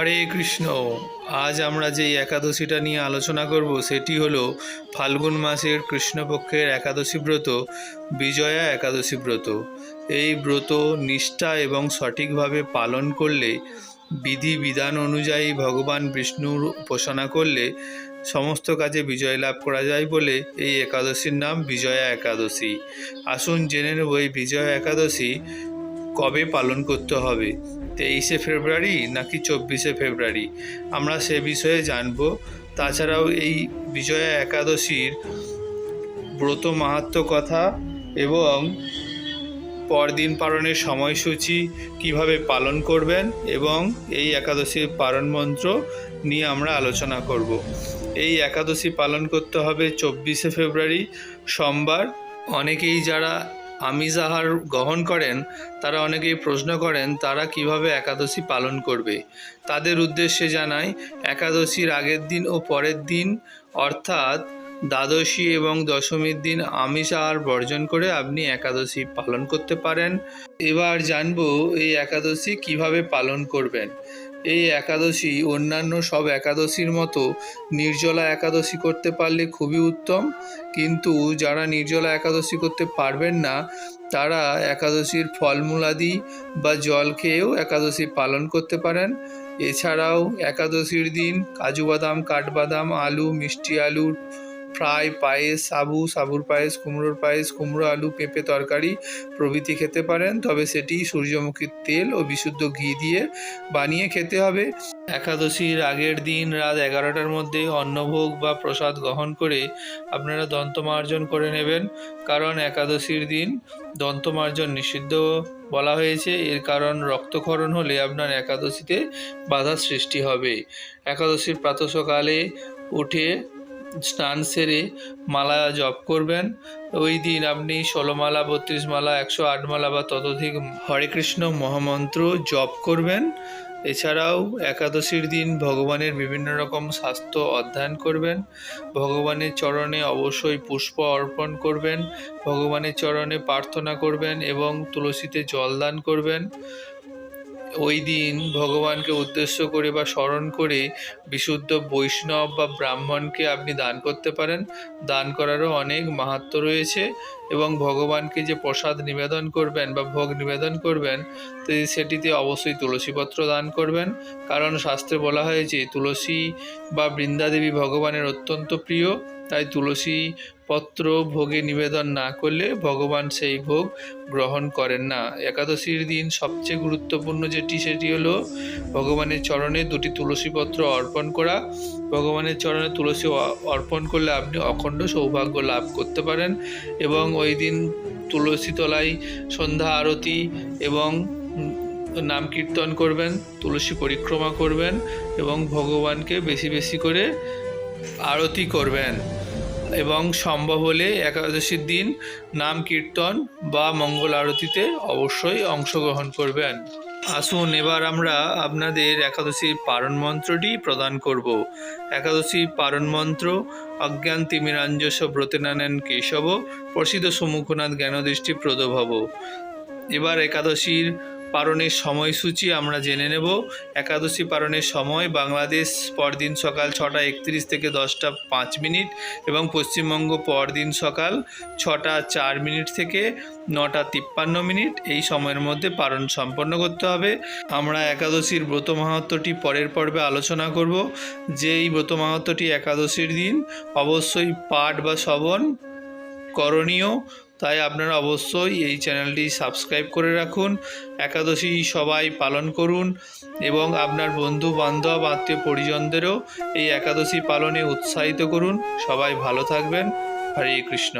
হরে কৃষ্ণ। আজ আমরা যেই একাদশীটা নিয়ে আলোচনা করব, সেটি হলো ফাল্গুন মাসের কৃষ্ণপক্ষের একাদশী ব্রত, বিজয়া একাদশী ব্রত। এই ব্রত নিষ্ঠা এবং সঠিকভাবে পালন করলে, বিধি বিধান অনুযায়ী ভগবান বিষ্ণুর উপাসনা করলে সমস্ত কাজে বিজয় লাভ করা যায় বলে এই একাদশীর নাম বিজয়া একাদশী। আসুন জেনে নেব এই বিজয়া একাদশী কবে পালন করতে হবে। তেইশে ফেব্রুয়ারি নাকি চব্বিশে ফেব্রুয়ারি? আমরা সে বিষয়ে জানব। তাছাড়াও এই বিজয়া একাদশীর ব্রত মাহাত্ম কথা এবং পরদিন পালনের সময়সূচি কীভাবে পালন করবেন এবং এই একাদশীর পালন মন্ত্র নিয়ে আমরা আলোচনা করব। এই একাদশী পালন করতে হবে চব্বিশে ফেব্রুয়ারি, সোমবার। অনেকেই যারা আমিষ আহার গ্রহণ করেন, তারা অনেকেই প্রশ্ন করেন, তারা কীভাবে একাদশী পালন করবে? তাদের উদ্দেশ্যে জানাই, একাদশীর আগের দিন ও পরের দিন, অর্থাৎ দ্বাদশী এবং দশমীর দিন আমিষ আহার বর্জন করে আপনি একাদশী পালন করতে পারেন। এবার জানব এই একাদশী কীভাবে পালন করবেন। এই একাদশী অন্যান্য সব একাদশীর মতো নির্জলা একাদশী করতে পারলে খুবই উত্তম। কিন্তু যারা নির্জলা একাদশী করতে পারবেন না, তারা একাদশীর ফলমূলাদি বা জল খেয়েও একাদশী পালন করতে পারেন। এছাড়াও একাদশীর দিন কাজু বাদাম কাঠবাদাম, আলু, মিষ্টি আলুর ফ্রাই পায়েস সাবু সাবুর পায়েস, কুমড়োর পায়েস, কুমড়ো, আলু, পেঁপে তরকারি প্রভৃতি খেতে পারেন। তবে সেটি সূর্যমুখীর তেল ও বিশুদ্ধ ঘি দিয়ে বানিয়ে খেতে হবে। একাদশীর আগের দিন রাত এগারোটার মধ্যে অন্নভোগ বা প্রসাদ গ্রহণ করে আপনারা দন্তমার্জন করে নেবেন। কারণ একাদশীর দিন দন্তমার্জন নিষিদ্ধ বলা হয়েছে। এর কারণ রক্তক্ষরণ হলে আপনার একাদশীতে বাধা সৃষ্টি হবে। একাদশীর প্রাতঃসকালে উঠে স্নান সেরে মালা জপ করবেন। ওই দিন আপনি ষোলো মালা, বত্রিশ মালা, একশো আট মালা বা ততোধিক হরে কৃষ্ণ মহামন্ত্র জপ করবেন। এছাড়াও একাদশীর দিন ভগবানের বিভিন্ন রকম স্বাস্থ্য অধ্যয়ন করবেন। ভগবানের চরণে অবশ্যই পুষ্প অর্পণ করবেন। ভগবানের চরণে প্রার্থনা করবেন এবং তুলসীতে জলদান করবেন। ওই দিন ভগবানকে উদ্দেশ্য করে বা স্মরণ করে বিশুদ্ধ বৈষ্ণব বা ব্রাহ্মণকে আপনি দান করতে পারেন। দান করারও অনেক মাহাত্ম রয়েছে এবং ভগবানকে যে প্রসাদ নিবেদন করবেন বা ভোগ নিবেদন করবেন, তো সেটিতে অবশ্যই তুলসীপত্র দান করবেন। কারণ শাস্ত্রে বলা হয়েছে, তুলসী বা বৃন্দাদেবী ভগবানের অত্যন্ত প্রিয়। তাই তুলসী পত্র ভোগে নিবেদন না করলে ভগবান সেই ভোগ গ্রহণ করেন না। একাদশীর দিন সবচেয়ে গুরুত্বপূর্ণ যেটি, সেটি হলো ভগবানের চরণে দুটি তুলসী পত্র অর্পণ করা। ভগবানের চরণে তুলসী অর্পণ করলে আপনি অখণ্ড সৌভাগ্য লাভ করতে পারেন এবং ওই দিন তুলসী তলায় সন্ধ্যা আরতি এবং নাম কীর্তন করবেন, তুলসী পরিক্রমা করবেন এবং ভগবানকে বেশি বেশি করে আরতি করবেন এবং সম্ভব হলে একাদশীর দিন নাম কীর্তন বা মঙ্গল আরতিতে অবশ্যই অংশগ্রহণ করবেন। আসুন, এবার আমরা আপনাদের একাদশীর পারণ মন্ত্রটি প্রদান করব। একাদশী পারণ মন্ত্র, অজ্ঞান তিমিরাঞ্জস ব্রতেনানেন কেশব, প্রসিদ্ধ সম্মুখনাথ জ্ঞানদৃষ্টি প্রদভব এবার একাদশীর পারণের সময়সূচি আমরা জেনে নেব। একাদশী পারণের সময় বাংলাদেশ পরদিন সকাল ছটা একত্রিশ থেকে দশটা পাঁচ মিনিট এবং পশ্চিমবঙ্গ পরদিন সকাল ছটা চার মিনিট থেকে নটা তিপ্পান্ন মিনিট এই সময়ের মধ্যে পারণ সম্পন্ন করতে হবে। আমরা একাদশীর ব্রত মাহাত্মটি পরের পর্বে আলোচনা করব। যে এই ব্রত মাহাত্মটি একাদশীর দিন, অবশ্যই পাঠ বা শ্রবণ করণীয়। তাই আপনারা অবশ্যই এই চ্যানেলটি সাবস্ক্রাইব করে রাখুন, একাদশী সবাই পালন করুন এবং আপনার বন্ধু বান্ধব আত্মীয় পরিজনদেরও এই একাদশী পালনে উৎসাহিত করুন। সবাই ভালো থাকবেন। হরে কৃষ্ণ।